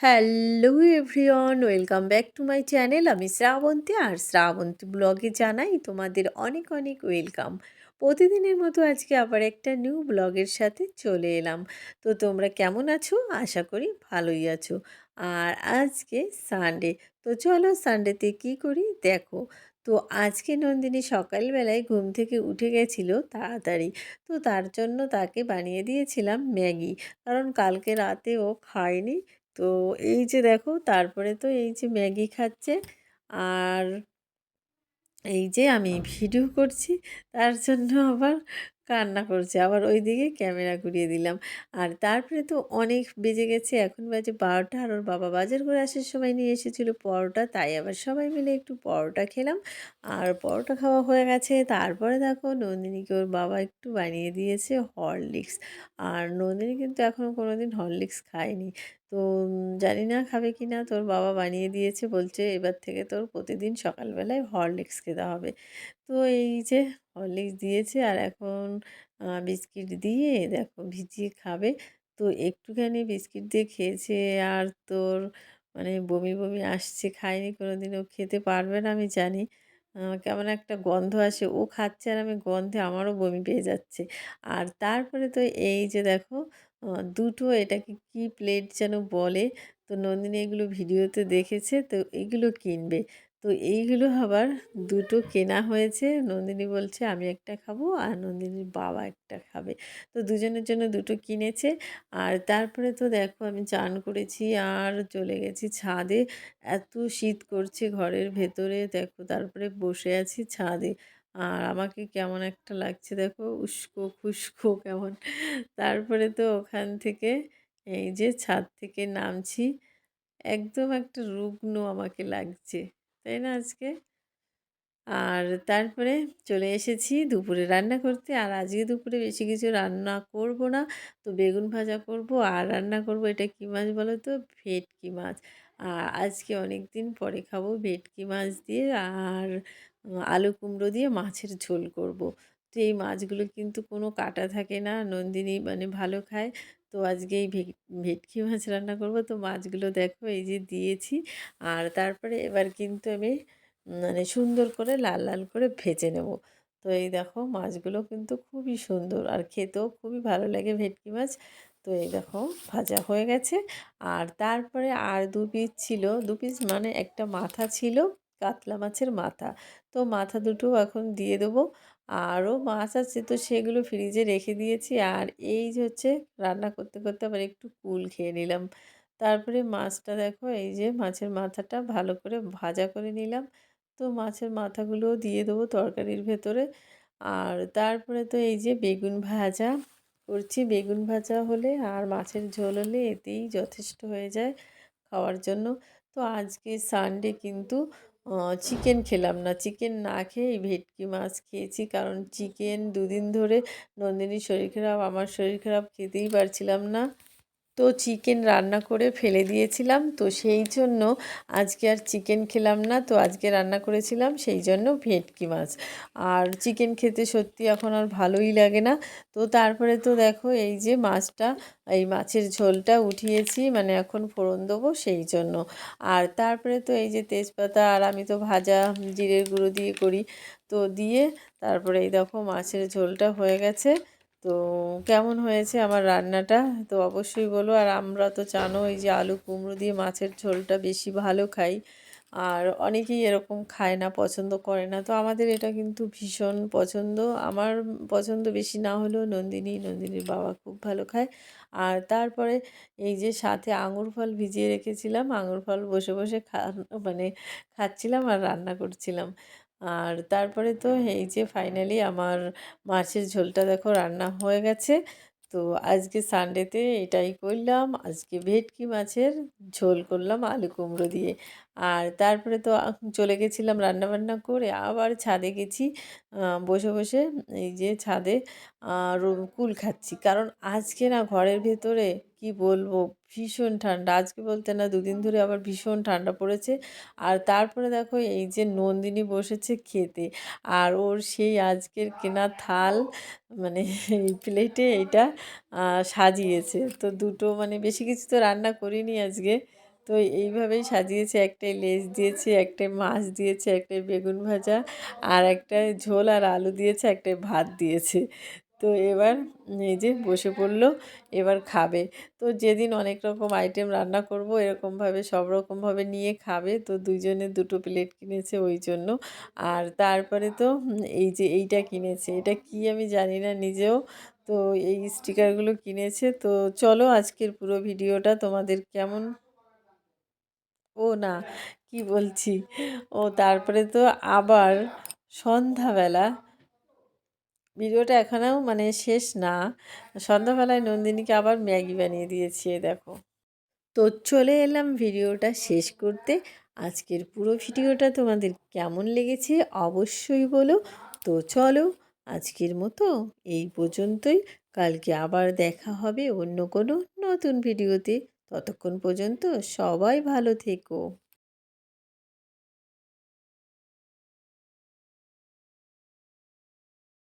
Hello everyone, welcome back to my channel. আমি শ্রাবন্তী আর শ্রাবন্তী ব্লগে জানাই তোমাদের অনেক অনেক ওয়েলকাম। প্রতিদিনের মতো আজকে আবার একটা নিউ ব্লগের সাথে চলে এলাম। তো তোমরা কেমন আছো? আশা করি ভালোই আছো। আর আজকে সানডে, তো চলো সানডেতে কি করি? দেখো, তো আজকে নন্দিনী সকালবেলায় ঘুম থেকে উঠে গেছিল তাড়াতাড়ি। তো তার জন্য তাকে বানিয়ে দিয়েছিলাম ম্যাগি। কারণ কালকে রাতে ও খায়নি। তো এই যে দেখো, তারপরে তো এই যে ম্যাগি খাচ্ছে। আর এই যে আমি ভিডিও করছি, তার জন্য আবার কান্না করছে। আবার ওইদিকে ক্যামেরা ঘুরিয়ে দিলাম। আর তারপরে তো অনেক বেজে গেছে। এখন বাজে বারোটা আর ওর বাবা বাজার করে আসার সময় নিয়ে এসেছিল পরোটা। তাই আবার সবাই মিলে একটু পরোটা খেলাম। আর পরোটা খাওয়া হয়ে গেছে। তারপরে দেখো নন্দিনীকে ওর বাবা একটু বানিয়ে দিয়েছে হরলিক্স। আর নন্দিনী কিন্তু এখনও কোনো দিন হরলিক্স খায়নি। তো জানি না খাবে কি না। তোর বাবা বানিয়ে দিয়েছে বলছে এবার থেকে তোর প্রতিদিন সকালবেলায় হরলিক্স খেতে হবে। তো এই যে হরলিক্স দিয়েছে আর এখন বিস্কিট দিয়ে দেখো ভিজিয়ে খাবে। তো একটুখানি বিস্কিট দিয়ে খেয়েছে আর তোর মানে বমি বমি আসছে, খায়নি কোনো দিনও খেতে পারবে না আমি জানি। কেমন একটা গন্ধ আসে, ও খাচ্ছে আর আমি গন্ধে আমারও বমি পেয়ে যাচ্ছে। আর তারপরে তো এই যে দেখো দুটো এটাকে কি প্লেট যেন বলে? তো নন্দিনী এগুলো ভিডিওতে দেখেছে, তো এগুলো কিনবে। তো এইগুলো আবার দুটো কেনা হয়েছে। নন্দিনী বলছে, আমি একটা খাব আর নন্দিনীর বাবা একটা খাবে। তো দুজনের জন্য দুটো কিনেছে। আর তারপরে তো দেখো, আমি চান করেছি আর চলে গেছি ছাদে। এত শীত করছে ঘরের ভেতরে। দেখো, তারপরে বসে আছি ছাদে। আর আমাকে কেমন একটা লাগছে দেখো, উস্কো খুস্কো কেমন। তারপরে তো ওখান থেকে এই যে ছাদ থেকে নামছি, একদম একটা রুগ্ন আমাকে লাগছে, তাই না আজকে? আর তারপরে চলে এসেছি দুপুরে রান্না করতে। আর আজকে দুপুরে বেশি কিছু রান্না করব না। তো বেগুন ভাজা করব। আর রান্না করব এটা কী মাছ বলো তো? ভেটকি মাছ। আর আজকে অনেক দিন পরে খাব ভেটকি মাছ দিয়ে আর আলু কুমড়ো দিয়ে মাছের ঝোল করব। তো এই মাছগুলো কিন্তু কোনো কাটা থাকে না, নন্দিনী মানে ভালো খায়। তো আজকে এই ভেটকি মাছ রান্না করব। তো মাছগুলো দেখো এই যে দিয়েছি। আর তারপরে এবার কিন্তু আমি মানে সুন্দর করে লাল লাল করে ভেজে নেব। তো এই দেখো মাছগুলো কিন্তু খুবই সুন্দর আর খেতেও খুবই ভালো লাগে ভেটকি মাছ। তো এই দেখো ভাজা হয়ে গেছে। আর তারপরে আর দু পিস ছিল, দু পিস মানে একটা মাথা ছিল, কাতলা মাছের মাথা। তো মাথা দুটো এখন দিয়ে দেবো। আরও মাছ আছে তো সেগুলো ফ্রিজে রেখে দিয়েছি। আর এই যে হচ্ছে রান্না করতে করতে আবার একটু কুল খেয়ে নিলাম। তারপরে মাছটা দেখো, এই যে মাছের মাথাটা ভালো করে ভাজা করে নিলাম। তো মাছের মাথাগুলোও দিয়ে দেবো তরকারির ভেতরে। আর তারপরে তো এই যে বেগুন ভাজা করছি। বেগুন ভাজা হলে আর মাছের ঝোল হলে এতেই যথেষ্ট হয়ে যায় খাওয়ার জন্য। তো আজকে সানডে কিন্তু চিকেন খেলাম না। চিকেন না খেয়ে এই ভেটকি মাছ খেয়েছি। কারণ চিকেন দুদিন ধরে নন্দিনীর শরীর খারাপ, আমার শরীর খারাপ, খেতেই পারছিলাম না। তো চিকেন রান্না করে ফেলে দিয়েছিলাম। তো সেই জন্য আজকে আর চিকেন খেলাম না। তো আজকে রান্না করেছিলাম সেই জন্য ভেটকি মাছ। আর চিকেন খেতে সত্যি এখন আর ভালোই লাগে না। তো তারপরে তো দেখো এই যে মাছটা, এই মাছের ঝোলটা উঠিয়েছি মানে এখন ফোড়ন দেবো সেই জন্য। আর তারপরে তো এই যে তেজপাতা আর আমি তো ভাজা জিরের গুঁড়ো দিয়ে করি। তো দিয়ে তারপরে এই দেখো মাছের ঝোলটা হয়ে গেছে। তো কেমন হয়েছে আমার রান্নাটা? তো অবশ্যই বলো। আর আমরা তো জানো এই যে আলু কুমড়ো দিয়ে মাছের ঝোলটা বেশি ভালো খাই। আর অনেকেই এরকম খায় না, পছন্দ করে না। তো আমাদের এটা কিন্তু ভীষণ পছন্দ। আমার পছন্দ বেশি না হলেও নন্দিনী, নন্দিনীর বাবা খুব ভালো খায়। আর তারপরে এই যে সাথে আঙুর ফল ভিজিয়ে রেখেছিলাম, আঙুর ফল বসে বসে খা মানে খাচ্ছিলাম আর রান্না করছিলাম। আর তারপরে তো এই যে ফাইনালি আমার মাছের ঝোলটা দেখো রান্না হয়ে গেছে। তো আজকে সানডেতে এটাই করলাম। আজকে ভেটকি মাছের ঝোল করলাম আলু কুমড়ো দিয়ে। আর তারপরে তো চলে গেছিলাম রান্নাবান্না করে আবার ছাদে গেছি। বসে বসে এই যে ছাদে কুল খাচ্ছি। কারণ আজকে না ঘরের ভেতরে কি বলব, ভীষণ ঠান্ডা। আজকে বলতে না দুদিন ধরে আবার ভীষণ ঠান্ডা পড়েছে। আর তারপরে দেখো এই যে নন্দিনী বসেছে খেতে। আর ওর সেই আজকের কেনা থাল মানে এই প্লেটে এইটা সাজিয়েছে। তো দুটো মানে বেশি কিছু তো রান্না করিনি আজকে। তো এইভাবেই সাজিয়েছে, একটাই লেস দিয়েছে, একটাই মাছ দিয়েছে, একটাই বেগুন ভাজা আর একটা ঝোল আর আলু দিয়েছে, একটাই ভাত দিয়েছে। তো এবার এই যে বসে পড়ল, এবার খাবে। তো যেদিন অনেক রকম আইটেম রান্না করব, এরকমভাবে, সব রকমভাবে নিয়ে খাবে। তো দুইজনে দুটো প্লেট কিনেছে ওই জন্য। আর তারপরে তো এই যে এইটা কিনেছে, এটা কি আমি জানি না নিজেও। তো এই স্টিকারগুলো কিনেছে। তো চলো আজকের পুরো ভিডিওটা তোমাদের কেমন ও না, কি বলছি? ও তারপরে তো আবার সন্ধ্যাবেলা, ভিডিওটা এখনও মানে শেষ না, সন্ধ্যাবেলায় নন্দিনীকে আবার ম্যাগি বানিয়ে দিয়েছি, দেখো। তো চলে এলাম ভিডিওটা শেষ করতে। আজকের পুরো ভিডিওটা তোমাদের কেমন লেগেছে অবশ্যই বলো। তো চলো, আজকের মতো এই পর্যন্তই। কালকে আবার দেখা হবে অন্য কোনো নতুন ভিডিওতে। ততক্ষণ পর্যন্ত সবাই ভালো থেকো।